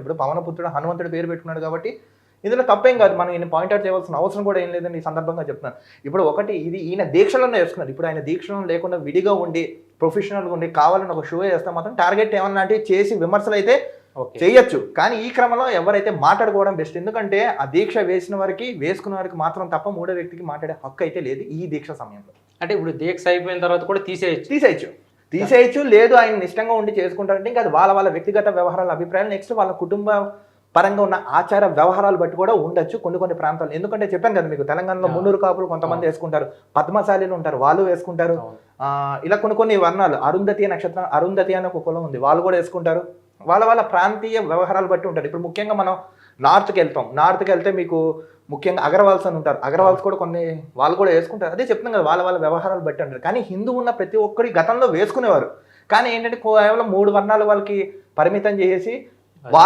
కాబట్టి ఇప్పుడు పవనపుత్రుడు హనుమంతుడు పేరు పెట్టుకున్నాడు కాబట్టి ఇందులో తప్పేం కాదు. మనం ఈయన పాయింట్అవుట్ చేయవలసిన అవసరం కూడా ఏం లేదని ఈ సందర్భంగా చెప్తున్నాను. ఇప్పుడు ఒకటి ఇది ఈయన దీక్షలోనే వేసుకున్నాడు ఇప్పుడు ఆయన దీక్షలో లేకుండా విడిగా ఉండి ప్రొఫెషనల్గా ఉండి కావాలని ఒక షో చేస్తే మాత్రం టార్గెట్ ఏమన్నా చేసి విమర్శలు అయితే చేయొచ్చు. కానీ ఈ క్రమంలో ఎవరైతే మాట్లాడుకోవడం బెస్ట్ ఎందుకంటే ఆ దీక్ష వేసిన వారికి వేసుకున్న వారికి మాత్రం తప్ప మూడో వ్యక్తికి మాట్లాడే హక్కు అయితే లేదు ఈ దీక్ష సమయంలో. అంటే ఇప్పుడు దీక్ష అయిపోయిన తర్వాత కూడా తీసేయచ్చు. తీసేయచ్చు. తీసేయచ్చు లేదు ఆయన ఇష్టంగా ఉండి చేసుకుంటారంటే ఇంకా అది వాళ్ళ వాళ్ళ వ్యక్తిగత వ్యవహారాల అభిప్రాయాలు. నెక్స్ట్ వాళ్ళ కుటుంబ పరంగా ఉన్న ఆచార వ్యవహారాలు బట్టి కూడా ఉండొచ్చు కొన్ని కొన్ని ప్రాంతాలు ఎందుకంటే చెప్పాను కదా మీకు తెలంగాణలో. మున్నూరు కాపులు కొంతమంది వేసుకుంటారు. పద్మశాలీలు ఉంటారు వాళ్ళు వేసుకుంటారు. ఇలా కొన్ని కొన్ని వర్ణాలు. అరుంధతి నక్షత్రం అరుంధతి అనే ఒక కులం ఉంది. వాళ్ళు కూడా వేసుకుంటారు. వాళ్ళ వాళ్ళ ప్రాంతీయ వ్యవహారాలు బట్టి ఉంటారు. ఇప్పుడు ముఖ్యంగా మనం నార్త్కి వెళ్తాం. నార్త్కి వెళ్తే మీకు ముఖ్యంగా అగర్వాల్స్ అని ఉంటారు. అగర్వాల్స్ కూడా కొన్ని వాళ్ళు కూడా వేసుకుంటారు. అదే చెప్తున్నాం కదా వాళ్ళ వాళ్ళ వ్యవహారాలు బట్టి ఉంటారు. కానీ హిందూ ఉన్న ప్రతి ఒక్కరి గతంలో వేసుకునేవారు. కానీ ఏంటంటే కేవలం మూడు వర్ణాలు వాళ్ళకి పరిమితం చేసి